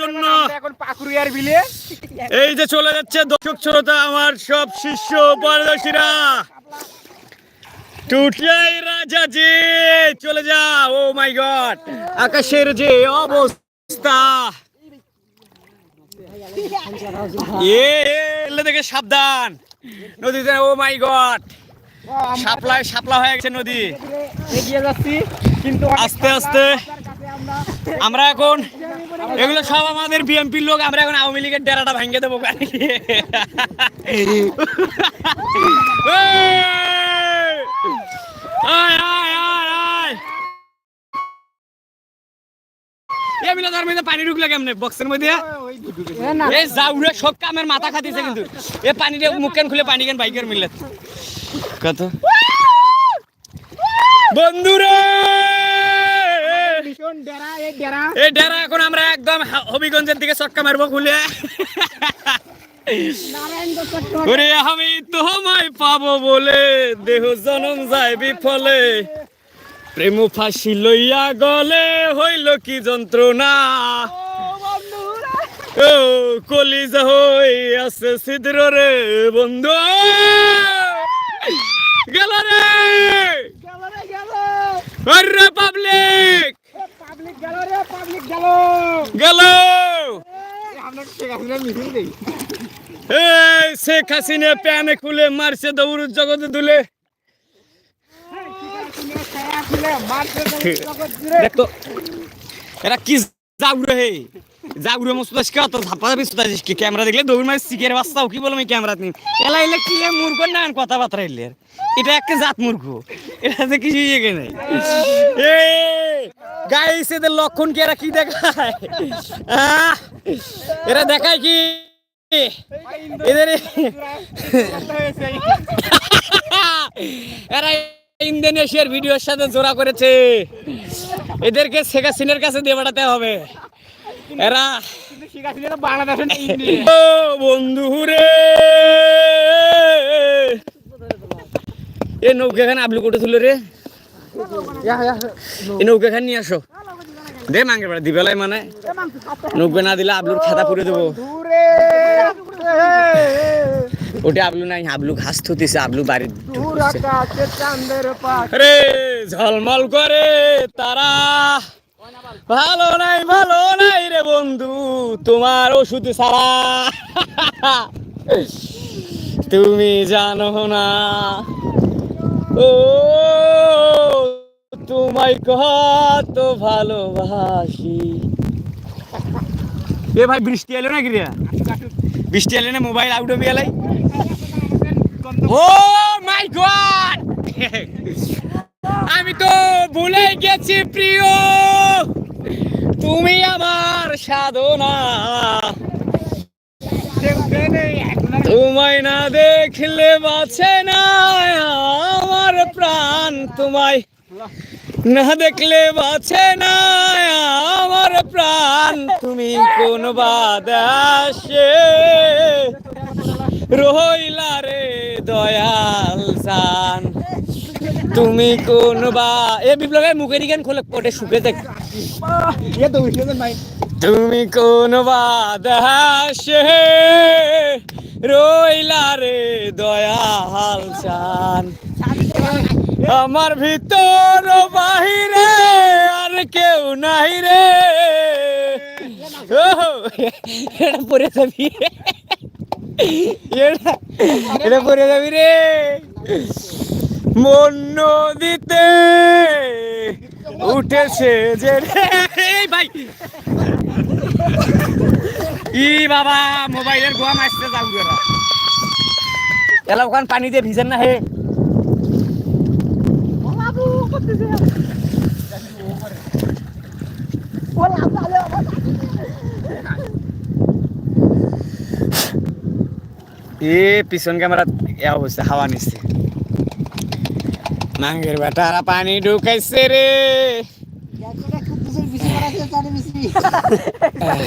জন্য। এখন পাকুরিয়ার বিলে। এই যে চলে যাচ্ছে দর্শক শ্রোতা আমার সব শিষ্য পারদর্শীরা। টুটিয়াই রাজা জি চলে যা ও মাই গড। আকাশের যে অবস্থা। এ এলে দেখে সাবধান। নদীতে ও মাই গড। শাপলা শাপলা হয়ে গেছে নদী। এগিয়ে যাচ্ছি কিন্তু আস্তে আস্তে। আমরা এখন এগুলো সব আমাদের বিএনপির লোক আমরা এখন আওয়ামী লীগের ডেরাটা ভাঙিয়ে দেবো পানি ঢুকলে কেমনে? বক্সের মধ্যে? এই সব কামের মাথা খাতিছে কিন্তু। এ পানি দিয়ে মুখ কান খুলে পানি কেন বাইকের মিললে কত? বন্ধুরা! ভীষণ ডেরা এই ডেরা এই ডেরা এখন আমরা একদম হবিগঞ্জের দিকে চক্কা মারবো খুলে। ওরে আমি তোমায় পাবো বলে দেহ জনম যায় বিফলে। প্রেম ফাঁসি লইয়া গলে হইল কি যন্ত্রণা। ও কলিজা হই আছে ছিদ্র রে বন্ধু। গেল রে। গেল রে গেল। পাবলিক। গেল। এই শেখ হাসিনা প্যানে খুলে মারছে দৌড় জগতে দুলে। দেখতো এরা কি জাউরে হে? জাউরে মস্ত কে অত ধাপা ধাপি কি? ক্যামেরা দেখলে দৌড় মারি সিকের বাস্তাও কি বললাম এই ক্যামেরা নিন এলা এলে কি মূর্খ না কথাবার্তা এলে। এটা একটা জাত মূর্খ। এটাতে কিছু ইয়ে নাই গাইস এদের লক্ষণ কি? এরা কি দেখায়? এরা দেখায় কি? এদের এরা ইন্দোনেশিয়ার ভিডিওর সাথে জোড়া করেছে। এদেরকে শেখ হাসিনার কাছে দিয়ে পাঠাতে হবে। এরা বন্ধু রে এ নৌকা এখানে আবলু কোটে ছিল রে। এই নৌকা খান নিয়ে আসো। দে মাঙ্গে বেড়া দিবেলাই মানে। নৌকা না দিলে আবলুর খাতা পুরে দেবো। দূরে ওটা আবলু নাই আবলু ঘাস থুতিছে আবলু রে ঝলমল করে তারা ভালো নাই ভালো নাই রে বন্ধু তোমার ওষুধ সারা তুমি জানো না। ও তোমায় কত ভালোবাসি। এ ভাই, বৃষ্টি এলো বৃষ্টি এলে না মোবাইল আউট হবে এলাই? Oh my god! আমি তো ভুলে গেছি, প্রিয়। তুমি আমার সাধনা। তোমায় না দেখলে বাঁচে না, আমার প্রাণ তোমায় না দেখলে বাঁচে না আমার প্রাণ। তুমি কোন বাদাসে রইলা রে দয়াল সান। তুমি কোন বা এ বিপ্লবের মুখের দিকে খোলে পটে শুকে দেখ। তুমি কোন বাদাসে রইলা রে দয়াল সান আমার ভিতর বাহিরে আর কেউ নাই রে। এটা পরে যাবি। এটা পরে যাবি রে। মন নদীতে উঠেছে যে রে ভাই। ই বাবা মোবাইলের গোয়া মারতে যাও এরা এলা ওখান পানি দিয়ে ভিজেন না হে। এ পিছন ক্যামেরা এ অবস্থা হাওয়া নিচ্ছে। নাঙ্গের বেটারা পানি ঢুকাইছে রে।